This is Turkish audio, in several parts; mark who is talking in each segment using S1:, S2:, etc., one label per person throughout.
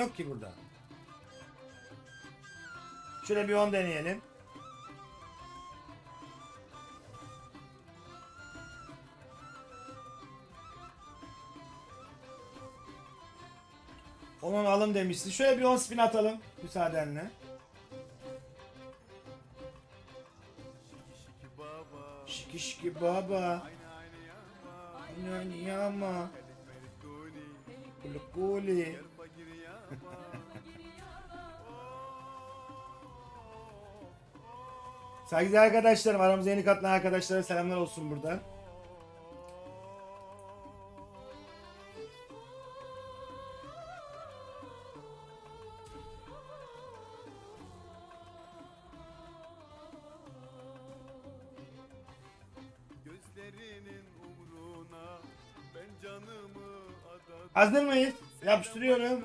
S1: yok ki burada. Şöyle bir 10 deneyelim. Onun alım demişti. Şöyle bir 10 spin atalım müsaadenle. Şiki şiki baba. Aynı aynı yama. Kuli kuli. Saygıdeğer arkadaşlarım, aramıza yeni katılan arkadaşlara selamlar olsun buradan. Hazır mıyız? Yapıştırıyorum.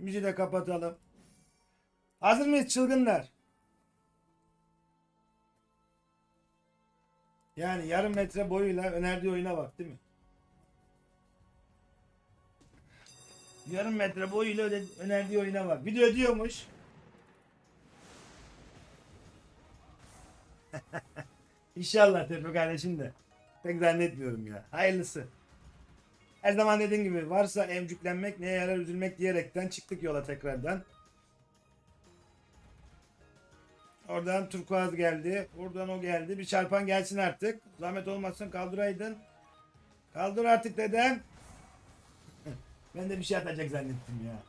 S1: Müziği de kapatalım. Hazır mıyız çılgınlar? Yani yarım metre boyuyla önerdiği oyuna bak değil mi? Yarım metre boyuyla önerdiği oyuna bak. Bir de ödüyormuş. İnşallah Tepe kardeşim de. Pek zannetmiyorum ya. Hayırlısı. Her zaman dediğim gibi varsa emcüklenmek neye yarar üzülmek diyerekten çıktık yola tekrardan. Oradan turkuaz geldi. Oradan o geldi. Bir çarpan gelsin artık. Zahmet olmasın kaldıraydın. Kaldır artık dedem. ben de bir şey atacak zannettim ya.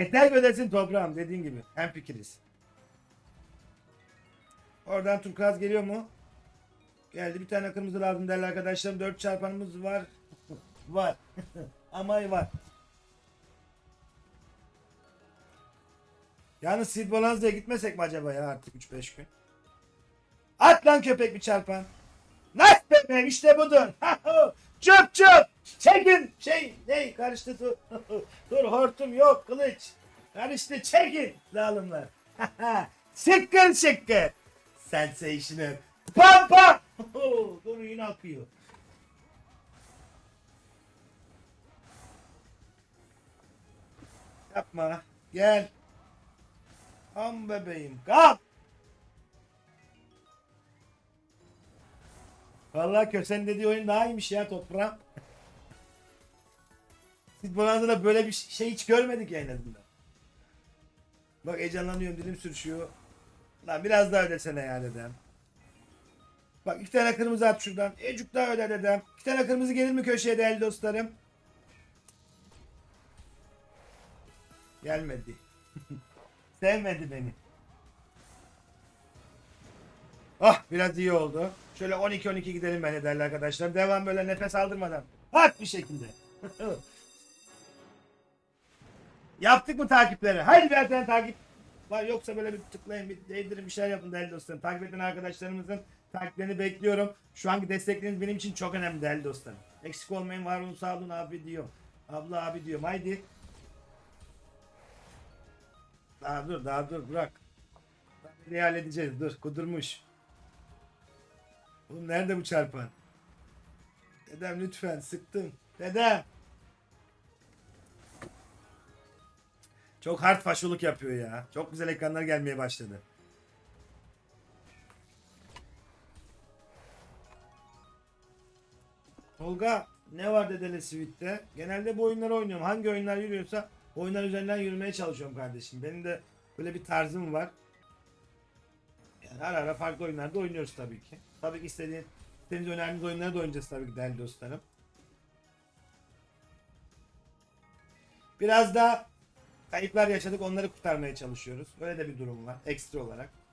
S1: Yeter ödesin toprağım dediğin gibi. Hem fikiriz. Oradan turkuaz geliyor mu? Geldi bir tane kırmızı lazım değerli arkadaşlarım. Dört çarpanımız var. Var. Ama var. Yalnız Sid Bonanza'ya gitmesek mi acaba ya artık 3-5 gün? At lan köpek bir çarpan. Nice bebeğim işte budur. çöp çöp. Çekin. Şey ne karıştı dur. dur hortum yok kılıç. Karıştı çekin. Zalimler. Sıkkın sıkkın. Sensational. Pam pam. dur yine akıyor. Yapma. Gel. Am bebeğim. Kalk. Vallahi Kösen dediği oyun daha iyiymiş ya toprağım. Biz Bonanza'da böyle bir şey hiç görmedik ya en azından. Bak heyecanlanıyorum dilim sürüşüyor. Lan biraz daha ödesene ya dedem. Bak iki tane kırmızı at şuradan. Ecuk daha öde dedem. İki tane kırmızı gelir mi köşeye değerli dostlarım? Gelmedi. Sevmedi beni. Ah biraz iyi oldu. Şöyle 12-12 gidelim ben değerli arkadaşlar. Devam böyle nefes aldırmadan. Hak bir şekilde. Yaptık mı takipleri? Haydi bir tane takip var yoksa böyle bir tıklayın bir değdirin bir şeyler yapın değerli dostlarım. Takip eden arkadaşlarımızın takiplerini bekliyorum. Şu anki destekleriniz benim için çok önemli değerli dostlarım. Eksik olmayın var olun sağ olun abi diyor. Abla abi diyorum haydi. Daha dur daha dur bırak. Ne halledeceğiz dur kudurmuş. Oğlum nerede bu çarpan? Dedem lütfen sıktım. Dedem. Çok hard faşoluk yapıyor ya. Çok güzel ekranlar gelmeye başladı. Tolga ne var dedeli Sweet'te? Genelde bu oyunları oynuyorum. Hangi oyunlar yürüyorsa oyunlar üzerinden yürümeye çalışıyorum kardeşim. Benim de böyle bir tarzım var. Yani ara ara farklı oyunlarda oynuyoruz tabii ki. Tabii ki istediğin, istediğiniz önerdiğiniz oyunları da oynayacağız tabii ki değerli dostlarım. Biraz da kayıplar yaşadık onları kurtarmaya çalışıyoruz. Öyle de bir durum var ekstra olarak.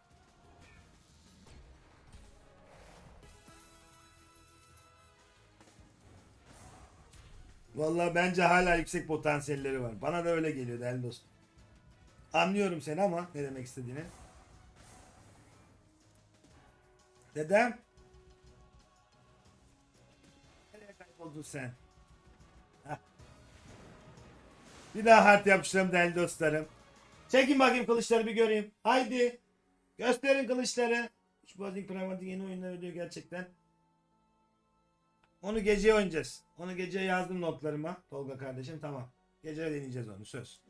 S1: Vallahi bence hala yüksek potansiyelleri var. Bana da öyle geliyor değerli dostum. Anlıyorum seni ama ne demek istediğini. Dedem. Nereye kayboldun sen? Hah. Bir daha hard yapıştıralım değerli dostlarım. Çekin bakayım kılıçları bir göreyim. Haydi. Gösterin kılıçları. Şu Buzzing Pragmatic yeni oyunlar ödüyor gerçekten. Onu geceye oynayacağız. Onu geceye yazdım notlarıma. Tolga kardeşim tamam. Gece deneyeceğiz onu söz.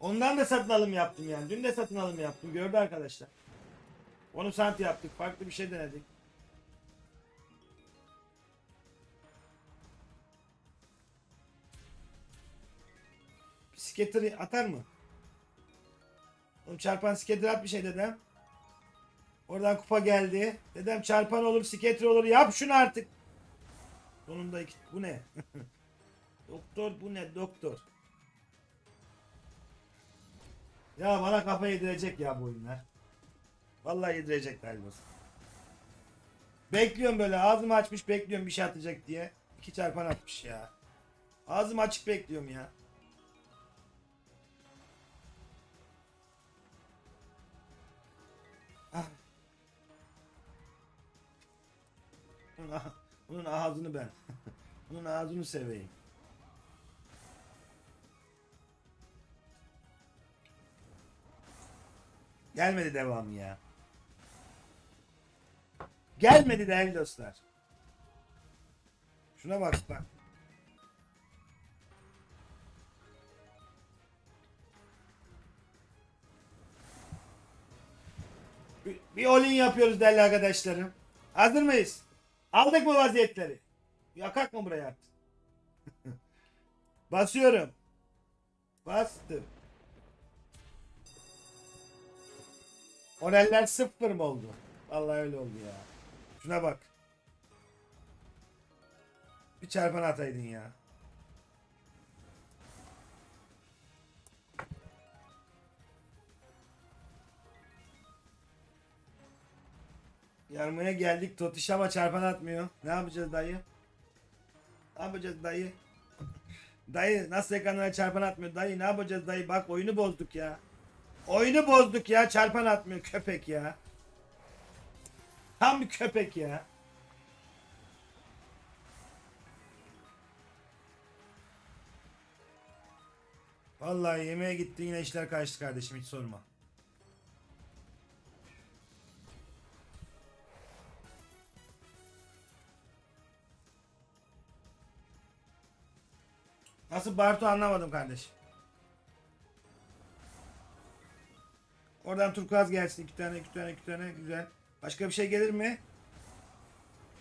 S1: Ondan da satın alım yaptım yani. Dün de satın alım yaptım. Gördü arkadaşlar. Onu sant yaptık. Farklı bir şey denedik. Skater atar mı? Oğlum çarpan skater at bir şey dedem. Oradan kupa geldi. Dedem çarpan olur, skater olur. Yap şunu artık. Sonunda iki... Bu ne? doktor bu ne doktor? Ya bana kafa yedirecek ya bu oyunlar. Vallahi yedirecek galiba. Bekliyorum böyle ağzımı açmış bekliyorum bir şey atacak diye. İki çarpan atmış ya. Ağzımı açık bekliyorum ya. Bunun ağzını ben. bunun ağzını seveyim. Gelmedi devam ya. Gelmedi değerli dostlar. Şuna bak bak. Bir, bir olin yapıyoruz değerli arkadaşlarım. Hazır mıyız? Aldık mı vaziyetleri? Yakak mı buraya artık? Basıyorum. Bastım. Moraller sıfır mı oldu? Vallahi öyle oldu ya. Şuna bak. Bir çarpan ataydın ya. Yarmaya geldik. Totiş ama çarpan atmıyor. Ne yapacağız dayı? Ne yapacağız dayı? Dayı nasıl ekranlara çarpan atmıyor? Dayı ne yapacağız dayı? Bak oyunu bozduk ya. Oyunu bozduk ya. Çarpan atmıyor köpek ya. Tam bir köpek ya. Vallahi yemeğe gitti yine işler karıştı kardeşim hiç sorma. Nasıl Bartu anlamadım kardeşim. Oradan turkuaz gelsin. iki tane, iki tane, iki tane. Güzel. Başka bir şey gelir mi?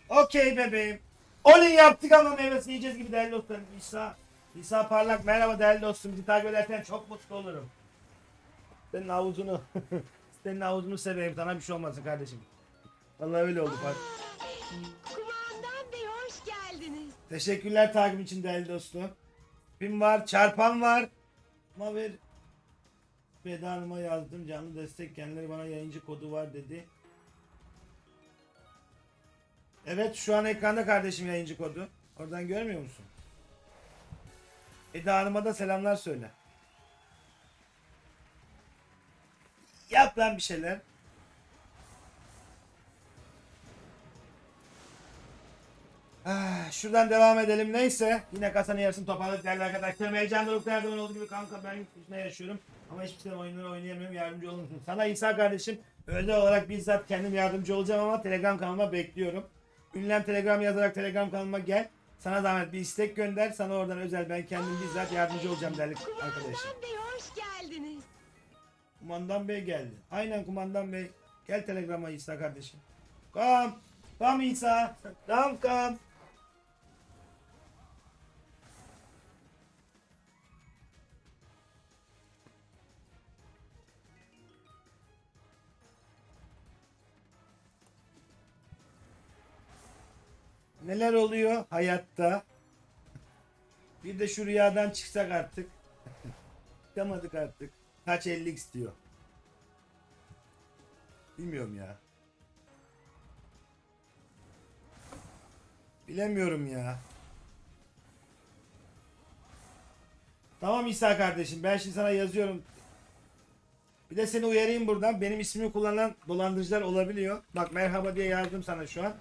S1: Okey bebeğim. Oley yaptık ama meyvesini yiyeceğiz gibi değerli dostlarım. İsa, İsa Parlak merhaba değerli dostum. Bizi takip ederken çok mutlu olurum. Senin havuzunu, senin havuzunu seveyim. Sana bir şey olmasın kardeşim. Vallahi öyle oldu bak.
S2: Kumandan Bey hoş geldiniz.
S1: Teşekkürler takip için değerli dostum. Pim var, çarpan var. Ama ver. Beda Hanım'a yazdım. Canlı destek kendileri bana yayıncı kodu var dedi. Evet şu an ekranda kardeşim yayıncı kodu. Oradan görmüyor musun? Eda Hanım'a da selamlar söyle. Yap lan bir şeyler. Şuradan devam edelim neyse. Yine kasanın yarısını toparladık değerli arkadaşlarım. Heyecan dorukta her zaman olduğu gibi kanka ben yurt dışında yaşıyorum. Ama hiçbir zaman oyunları oynayamıyorum. Yardımcı olur musun? Sana İsa kardeşim özel olarak bizzat kendim yardımcı olacağım ama Telegram kanalıma bekliyorum. Ünlem Telegram yazarak Telegram kanalıma gel. Sana zahmet bir istek gönder. Sana oradan özel ben kendim bizzat yardımcı olacağım değerli arkadaşım.
S2: Kumandan Bey hoş geldiniz.
S1: Kumandan Bey geldi. Aynen Kumandan Bey. Gel Telegram'a İsa kardeşim. Kam. Kam İsa. Kam kam. Neler oluyor hayatta? Bir de şu rüyadan çıksak artık. Çıkamadık artık. Kaç 50 istiyor. Bilmiyorum ya. Bilemiyorum ya. Tamam İsa kardeşim ben şimdi sana yazıyorum. Bir de seni uyarayım buradan. Benim ismimi kullanan dolandırıcılar olabiliyor. Bak merhaba diye yazdım sana şu an.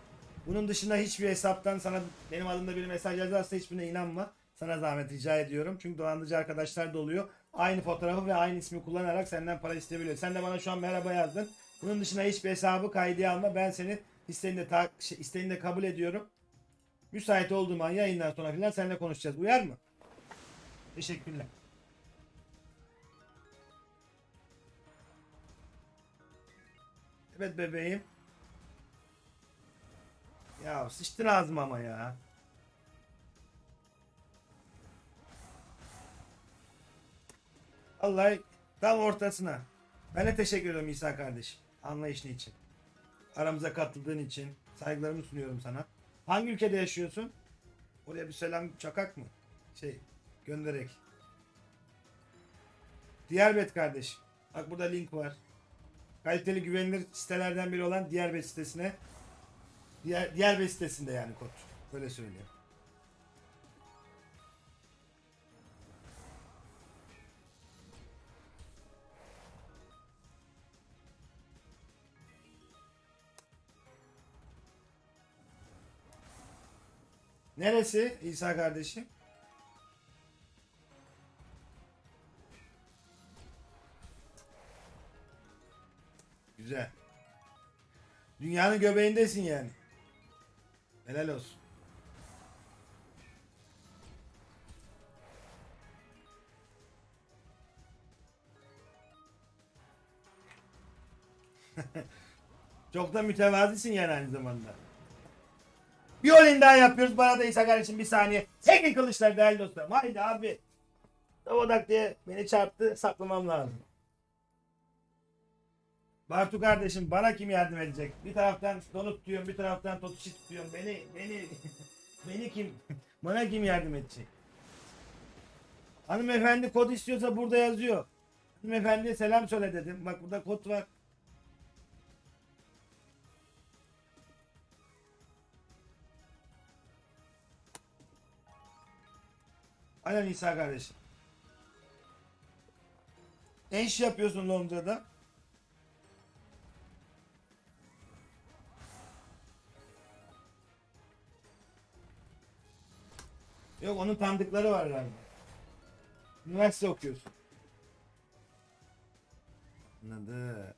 S1: Bunun dışında hiçbir hesaptan sana benim adımda bir mesaj yazarsa hiçbirine inanma. Sana zahmet rica ediyorum. Çünkü dolandırıcı arkadaşlar da oluyor. Aynı fotoğrafı ve aynı ismi kullanarak senden para isteyebiliyor. Sen de bana şu an merhaba yazdın. Bunun dışında hiçbir hesabı kaydıya alma. Ben senin isteğini de, ta- şey, isteğini de kabul ediyorum. Müsait olduğum an yayından sonra falan seninle konuşacağız. Uyar mı? Teşekkürler. Evet bebeğim. Ya sıçtın ağzıma ama ya. Vallahi tam ortasına. Ben de teşekkür ederim İsa kardeşim. Anlayışın için. Aramıza katıldığın için. Saygılarımı sunuyorum sana. Hangi ülkede yaşıyorsun? Oraya bir selam çakak mı? Şey göndererek. Diyarbet kardeşim. Bak burada link var. Kaliteli güvenilir sitelerden biri olan Diyarbet sitesine. Diğer, Diyarbet sitesinde yani kod. Böyle söyleyeyim. Neresi İsa kardeşim? Güzel. Dünyanın göbeğindesin yani. Helal olsun. Çok da mütevazisin yani aynı zamanda. Bir oyun daha yapıyoruz. Bana da İsa kardeşim bir saniye. Tekin kılıçlar değerli dostlarım. Haydi abi. Davadak diye beni çarptı. Saklamam lazım. Bartu kardeşim bana kim yardım edecek? Bir taraftan donut diyorum, bir taraftan totuşit diyorum. Beni, beni, beni kim, bana kim yardım edecek? Hanımefendi kod istiyorsa burada yazıyor. Hanımefendiye selam söyle dedim. Bak burada kod var. Aynen İsa kardeşim. Ne iş yapıyorsun Londra'da? Yok onun tanıdıkları var galiba. Üniversite okuyorsun. Anladım.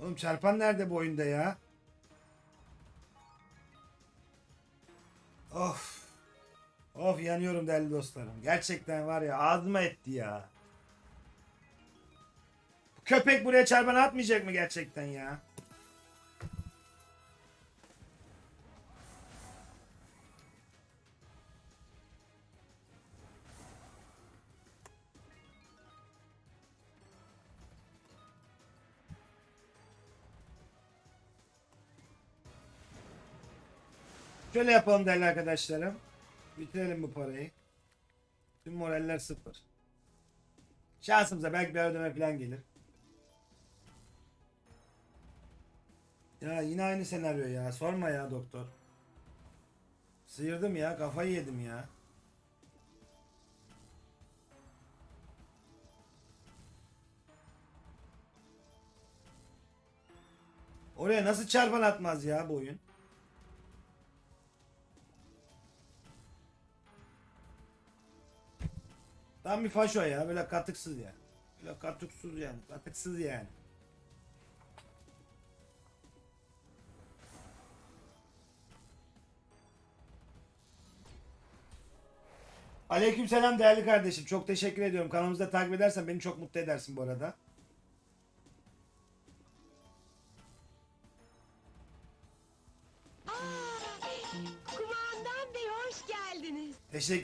S1: Oğlum çarpan nerede bu oyunda ya? Of. Of yanıyorum değerli dostlarım. Gerçekten var ya ağzıma etti ya. Köpek buraya çarpan atmayacak mı gerçekten ya? Şöyle yapalım değerli arkadaşlarım. Bitirelim bu parayı. Tüm moraller sıfır. Şansımıza belki bir ödeme falan gelir. Ya yine aynı senaryo ya. Sorma ya doktor. Sıyırdım ya. Kafayı yedim ya. Oraya nasıl çarpan atmaz ya bu oyun? Tam bir faşo ya. Böyle katıksız yani. Böyle katıksız yani. Katıksız yani. Aleykümselam değerli kardeşim. Çok teşekkür ediyorum. Kanalımızda takip edersen beni çok mutlu edersin bu arada.
S2: Aa, kumandan bey hoş geldiniz.
S1: Teşekkür